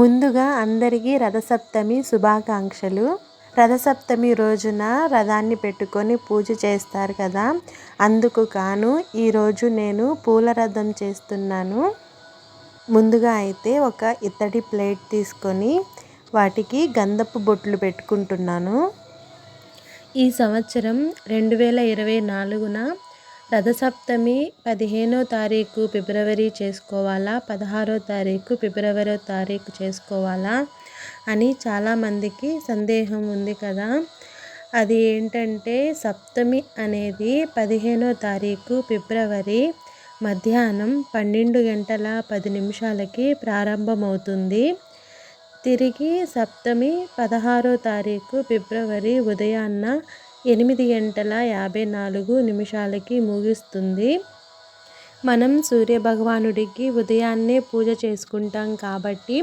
ముందుగా అందరికీ రథసప్తమి శుభాకాంక్షలు. రథసప్తమి రోజున రథాన్ని పెట్టుకొని పూజ చేస్తారు కదా. అందుకు కాను ఈరోజు నేను పూల రథం చేస్తున్నాను. ముందుగా అయితే ఒక ఇత్తడి ప్లేట్ తీసుకొని వాటికి గంధపు బొట్లు పెట్టుకుంటున్నాను. ఈ సంవత్సరం రెండు వేల ఇరవై నాలుగున రథసప్తమి పదిహేనో తారీఖు ఫిబ్రవరి చేసుకోవాలా? పదహారో తారీఖు ఫిబ్రవరో తారీఖు చేసుకోవాలా? అని చాలామందికి సందేహం ఉంది కదా. అది ఏంటంటే సప్తమి అనేది పదిహేనో తారీఖు ఫిబ్రవరి మధ్యాహ్నం పన్నెండు గంటల పది నిమిషాలకి ప్రారంభమవుతుంది. తిరిగి సప్తమి పదహారో తారీఖు ఫిబ్రవరి ఉదయాన్న ఎనిమిది గంటల యాభై నాలుగు నిమిషాలకి ముగుస్తుంది. మనం సూర్యభగవానుడికి ఉదయాన్నే పూజ చేసుకుంటాం కాబట్టి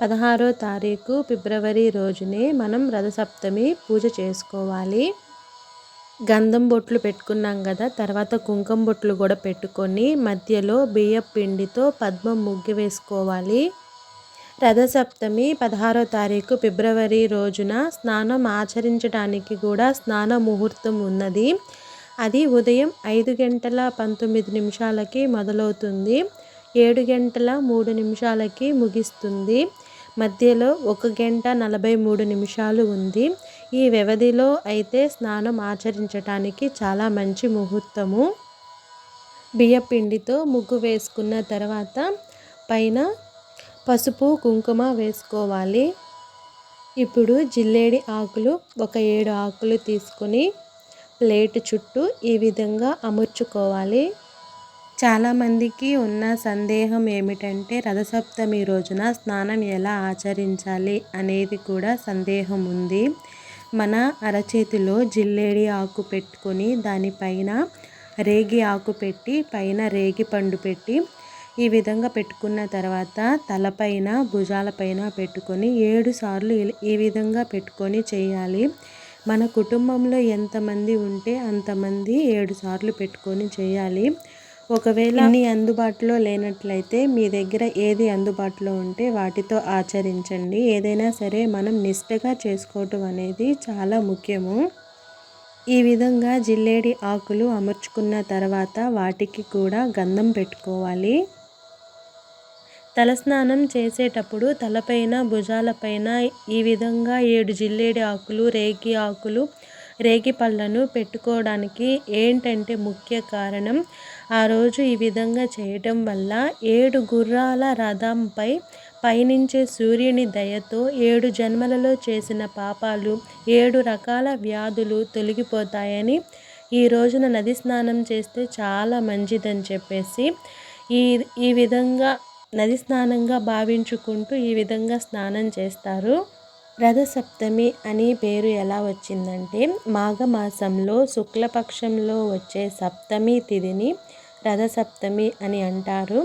పదహారో తారీఖు ఫిబ్రవరి రోజునే మనం రథసప్తమి పూజ చేసుకోవాలి. గంధం బొట్లు పెట్టుకున్నాం కదా తర్వాత కుంకుమ బొట్లు కూడా పెట్టుకొని మధ్యలో బియ్యం పిండితో పద్మం ముగ్గు వేసుకోవాలి. రథసప్తమి పదహారో తారీఖు ఫిబ్రవరి రోజున స్నానం ఆచరించడానికి కూడా స్నాన ముహూర్తం ఉన్నది. అది ఉదయం ఐదు గంటల పంతొమ్మిది నిమిషాలకి మొదలవుతుంది. ఏడు గంటల మూడు నిమిషాలకి ముగిస్తుంది. మధ్యలో ఒక గంట నలభై మూడు నిమిషాలు ఉంది. ఈ వ్యవధిలో అయితే స్నానం ఆచరించడానికి చాలా మంచి ముహూర్తము. బియ్యపిండితో ముగ్గు వేసుకున్న తర్వాత పైన పసుపు కుంకుమ వేసుకోవాలి. ఇప్పుడు జిల్లేడి ఆకులు ఒక ఏడు ఆకులు తీసుకొని ప్లేట్ చుట్టూ ఈ విధంగా అమర్చుకోవాలి. చాలామందికి ఉన్న సందేహం ఏమిటంటే రథసప్తమి రోజున స్నానం ఎలా ఆచరించాలి అనేది కూడా సందేహం ఉంది. మన అరచేతిలో జిల్లేడి ఆకు పెట్టుకొని దానిపైన రేగి ఆకు పెట్టి పైన రేగి పండు పెట్టి ఈ విధంగా పెట్టుకున్న తర్వాత తలపైన భుజాలపైన పెట్టుకొని ఏడు సార్లు ఈ విధంగా పెట్టుకొని చేయాలి. మన కుటుంబంలో ఎంతమంది ఉంటే అంతమంది ఏడు సార్లు పెట్టుకొని చేయాలి. ఒకవేళ అన్ని అందుబాటులో లేనట్లయితే మీ దగ్గర ఏది అందుబాటులో ఉంటే వాటితో ఆచరించండి. ఏదైనా సరే మనం నిష్టగా చేసుకోవటం అనేది చాలా ముఖ్యము. ఈ విధంగా జిల్లేడి ఆకులు అమర్చుకున్న తర్వాత వాటికి కూడా గంధం పెట్టుకోవాలి. తలస్నానం చేసేటప్పుడు తలపైన భుజాలపైన ఈ విధంగా ఏడు జిల్లేడి ఆకులు రేగి ఆకులు రేగి పళ్ళను పెట్టుకోవడానికి ఏంటంటే ముఖ్య కారణం. ఆ రోజు ఈ విధంగా చేయటం వల్ల ఏడు గుర్రాల రథంపై పయనించే సూర్యుని దయతో ఏడు జన్మలలో చేసిన పాపాలు ఏడు రకాల వ్యాధులు తొలగిపోతాయని ఈ రోజున నది స్నానం చేస్తే చాలా మంచిదని చెప్పేసి ఈ ఈ విధంగా నది స్నానంగా భావించుకుంటూ ఈ విధంగా స్నానం చేస్తారు. రథసప్తమి అని పేరు ఎలా వచ్చిందంటే మాఘమాసంలో శుక్లపక్షంలో వచ్చే సప్తమి తిథిని రథసప్తమి అని అంటారు.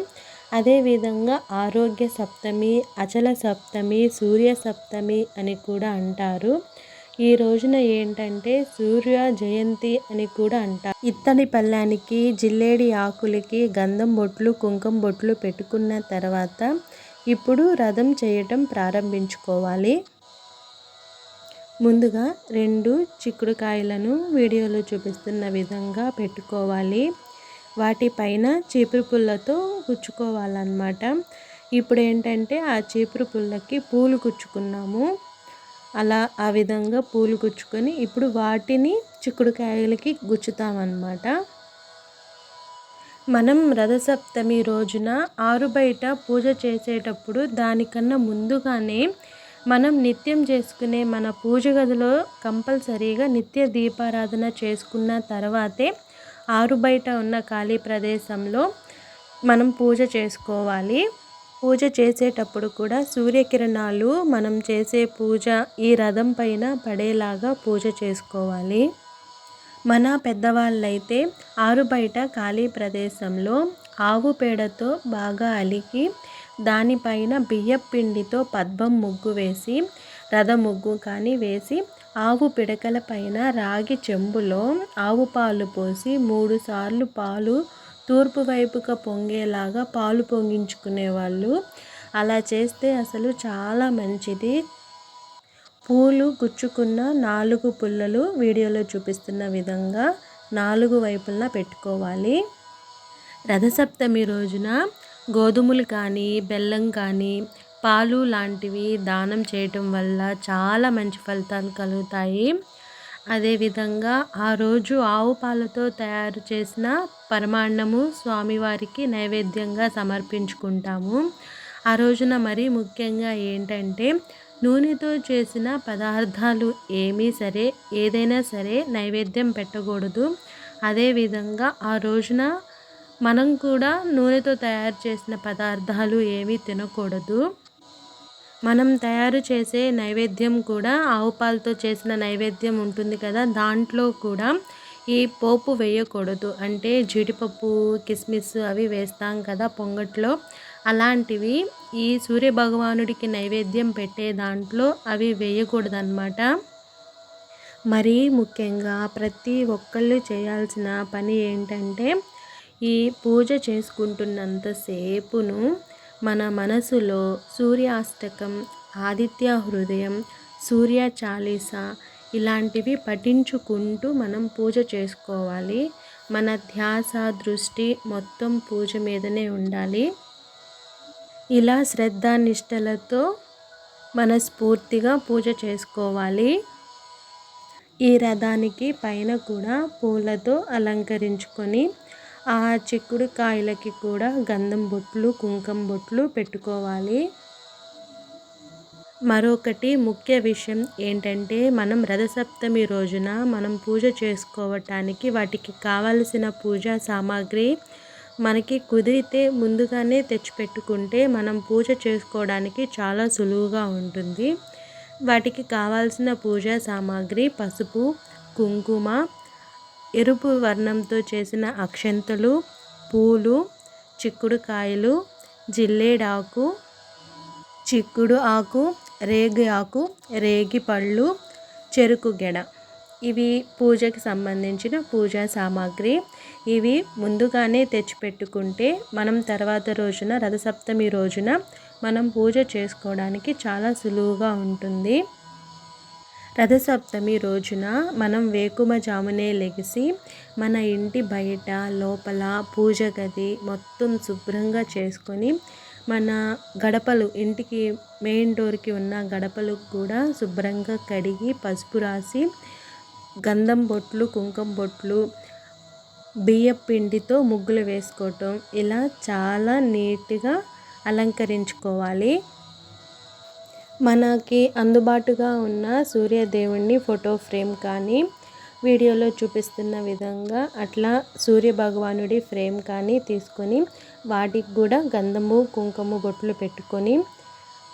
అదేవిధంగా ఆరోగ్య సప్తమి అచల సప్తమి సూర్య సప్తమి అని కూడా అంటారు. ఈ రోజున ఏంటంటే సూర్య జయంతి అని కూడా అంటారు. ఇత్తడి పళ్ళానికి జిల్లేడి ఆకులకి గంధం బొట్లు కుంకుమ బొట్లు పెట్టుకున్న తర్వాత ఇప్పుడు రథం చేయటం ప్రారంభించుకోవాలి. ముందుగా రెండు చిక్కుడుకాయలను వీడియోలో చూపిస్తున్న విధంగా పెట్టుకోవాలి. వాటిపైన చీపురు పుల్లతో కుచ్చుకోవాలన్నమాట ఇప్పుడు ఏంటంటే ఆ చీపురు పుల్లకి పూలు కుచ్చుకున్నాము అలా ఆ విధంగా పూలు గుచ్చుకొని ఇప్పుడు వాటిని చిక్కుడుకాయలకి గుచ్చుతామన్నమాట. మనం రథసప్తమి రోజున ఆరు బయట పూజ చేసేటప్పుడు దానికన్నా ముందుగానే మనం నిత్యం చేసుకునే మన పూజ గదిలో కంపల్సరీగా నిత్య దీపారాధన చేసుకున్న తర్వాతే ఆరు బయట ఉన్న ఖాళీ ప్రదేశంలో మనం పూజ చేసుకోవాలి. పూజ చేసేటప్పుడు కూడా సూర్యకిరణాలు మనం చేసే పూజ ఈ రథం పైన పడేలాగా పూజ చేసుకోవాలి. మన పెద్దవాళ్ళైతే ఆరు బయట ఖాళీ ప్రదేశంలో ఆవు పేడతో బాగా అలికి దానిపైన బియ్యం పిండితో పద్మం ముగ్గు వేసి రథ ముగ్గు కానీ వేసి ఆవు పిడకల పైన రాగి చెంబులో ఆవు పాలు పోసి మూడు సార్లు పాలు తూర్పు వైపుగా పొంగేలాగా పాలు పొంగించుకునేవాళ్ళు అలా చేస్తే అసలు చాలా మంచిది. పూలు గుచ్చుకున్న నాలుగు పుల్లలు వీడియోలో చూపిస్తున్న విధంగా నాలుగు వైపులా పెట్టుకోవాలి. రథసప్తమి రోజున గోధుమలు కానీ బెల్లం కానీ పాలు లాంటివి దానం చేయటం వల్ల చాలా మంచి ఫలితాలు కలుగుతాయి. అదేవిధంగా ఆ రోజు ఆవు పాలతో తయారు చేసిన పరమాన్నము స్వామివారికి నైవేద్యంగా సమర్పించుకుంటాము. ఆ రోజున మరి ముఖ్యంగా ఏంటంటే నూనెతో చేసిన పదార్థాలు ఏమీ సరే ఏదైనా సరే నైవేద్యం పెట్టకూడదు. అదేవిధంగా ఆ రోజున మనం కూడా నూనెతో తయారు చేసిన పదార్థాలు ఏమీ తినకూడదు. మనం తయారు చేసే నైవేద్యం కూడా ఆవు పాలతో చేసిన నైవేద్యం ఉంటుంది కదా దాంట్లో కూడా ఈ పోపు వేయకూడదు. అంటే జీడిపప్పు కిస్మిస్ అవి వేస్తాం కదా పొంగట్లో. అలాంటివి ఈ సూర్య భగవానుడికి నైవేద్యం పెట్టే దాంట్లో అవి వేయకూడదు అనమాట మరీ ముఖ్యంగా ప్రతి ఒక్కళ్ళు చేయాల్సిన పని ఏంటంటే ఈ పూజ చేసుకుంటున్నంతసేపును మన మనసులో సూర్యాష్టకం ఆదిత్య హృదయం సూర్య చాలీస ఇలాంటివి పఠించుకుంటూ మనం పూజ చేసుకోవాలి. మన ధ్యాస దృష్టి మొత్తం పూజ మీదనే ఉండాలి. ఇలా శ్రద్ధానిష్టలతో మనస్ఫూర్తిగా పూజ చేసుకోవాలి. ఈ రథానికి పైన కూడా పూలతో అలంకరించుకొని ఆ చిక్కుడు కాయలకి కూడా గంధం బొట్లు కుంకుమ బొట్లు పెట్టుకోవాలి. మరొకటి ముఖ్య విషయం ఏంటంటే మనం రథసప్తమి రోజున మనం పూజ చేసుకోవటానికి వాటికి కావలసిన పూజా సామాగ్రి మనకి కుదిరితే ముందుగానే తెచ్చిపెట్టుకుంటే మనం పూజ చేసుకోవడానికి చాలా సులువుగా ఉంటుంది. వాటికి కావాల్సిన పూజా సామాగ్రి పసుపు కుంకుమ ఎరుపు వర్ణంతో చేసిన అక్షంతలు పూలు చిక్కుడుకాయలు జిల్లేడాకు చిక్కుడు ఆకు రేగి ఆకు రేగి పళ్ళు చెరుకు గెడ. ఇవి పూజకి సంబంధించిన పూజా సామాగ్రి. ఇవి ముందుగానే తెచ్చిపెట్టుకుంటే మనం తర్వాత రోజున రథసప్తమి రోజున మనం పూజ చేసుకోవడానికి చాలా సులువుగా ఉంటుంది. రథసప్తమి రోజున మనం వేకుమ జామునే లెగిసి మన ఇంటి బయట లోపల పూజ గది మొత్తం శుభ్రంగా చేసుకొని మన గడపలు ఇంటికి మెయిన్ డోర్కి ఉన్న గడపలు కూడా శుభ్రంగా కడిగి పసుపు రాసి గంధం బొట్లు కుంకుమ బొట్లు బియ్య పిండితో ముగ్గులు వేసుకోవటం. ఇలా చాలా నీట్గా అలంకరించుకోవాలి. మనకి అందుబాటుగా ఉన్న సూర్యదేవుణ్ణి ఫోటో ఫ్రేమ్ కానీ వీడియోలో చూపిస్తున్న విధంగా అట్లా సూర్య భగవానుడి ఫ్రేమ్ కానీ తీసుకొని వాటికి కూడా గంధము కుంకుమ బొట్లు పెట్టుకొని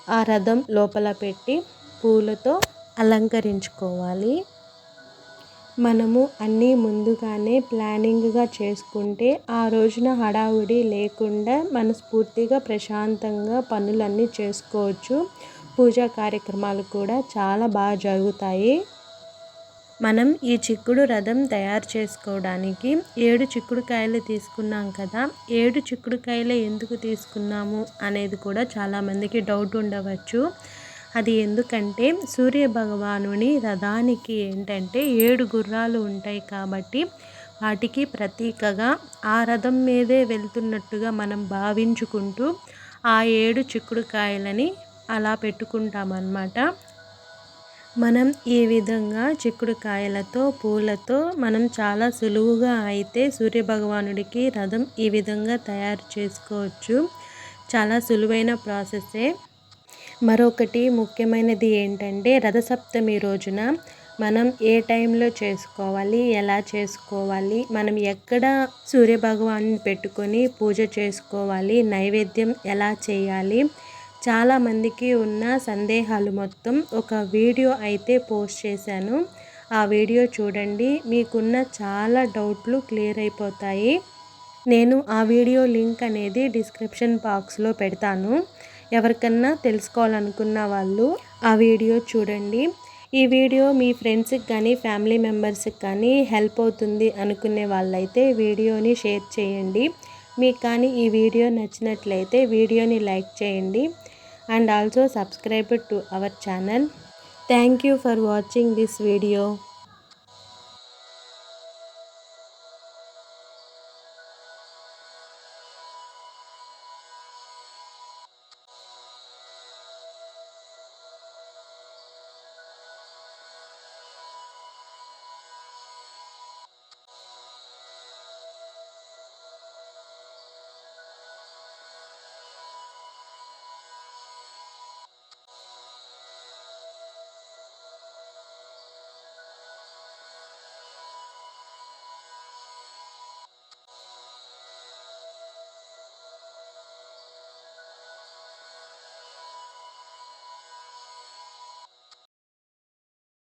ఆ రథం లోపల పెట్టి పూలతో అలంకరించుకోవాలి. మనము అన్నీ ముందుగానే ప్లానింగ్గా చేసుకుంటే ఆ రోజున హడావుడి లేకుండా మనస్ఫూర్తిగా ప్రశాంతంగా పనులన్నీ చేసుకోవచ్చు. పూజా కార్యక్రమాలు కూడా చాలా బాగా జరుగుతాయి. మనం ఈ చిక్కుడు రథం తయారు చేసుకోవడానికి ఏడు చిక్కుడుకాయలు తీసుకున్నాం కదా ఏడు చిక్కుడుకాయలు ఎందుకు తీసుకున్నాము అనేది కూడా చాలామందికి డౌట్ ఉండవచ్చు. అది ఎందుకంటే సూర్య భగవానుని రథానికి ఏంటంటే ఏడు గుర్రాలు ఉంటాయి కాబట్టి వాటికి ప్రతీకగా ఆ రథం మీదే వెళ్తున్నట్టుగా మనం భావించుకుంటూ ఆ ఏడు చిక్కుడుకాయలని అలా పెట్టుకుంటామన్నమాట. మనం ఈ విధంగా చిక్కుడుకాయలతో పూలతో మనం చాలా సులువుగా అయితే సూర్యభగవానుడికి రథం ఈ విధంగా తయారు చేసుకోవచ్చు. చాలా సులువైన ప్రాసెసే. మరొకటి ముఖ్యమైనది ఏంటంటే రథసప్తమి రోజున మనం ఏ టైంలో చేసుకోవాలి ఎలా చేసుకోవాలి మనం ఎక్కడ సూర్యభగవాన్ని పెట్టుకొని పూజ చేసుకోవాలి నైవేద్యం ఎలా చేయాలి చాలామందికి ఉన్న సందేహాలు మొత్తం ఒక వీడియో అయితే పోస్ట్ చేశాను. ఆ వీడియో చూడండి. మీకున్న చాలా డౌట్లు క్లియర్ అయిపోతాయి. నేను ఆ వీడియో లింక్ అనేది డిస్క్రిప్షన్ బాక్స్లో పెడతాను. ఎవరికన్నా తెలుసుకోవాలనుకున్న వాళ్ళు ఆ వీడియో చూడండి. ఈ వీడియో మీ ఫ్రెండ్స్కి కానీ ఫ్యామిలీ మెంబర్స్కి కానీ హెల్ప్ అవుతుంది అనుకునే వాళ్ళైతే వీడియోని షేర్ చేయండి. మీకు కానీ ఈ వీడియో నచ్చినట్లయితే వీడియోని లైక్ చేయండి. And also subscribe to our channel. Thank you for watching this video.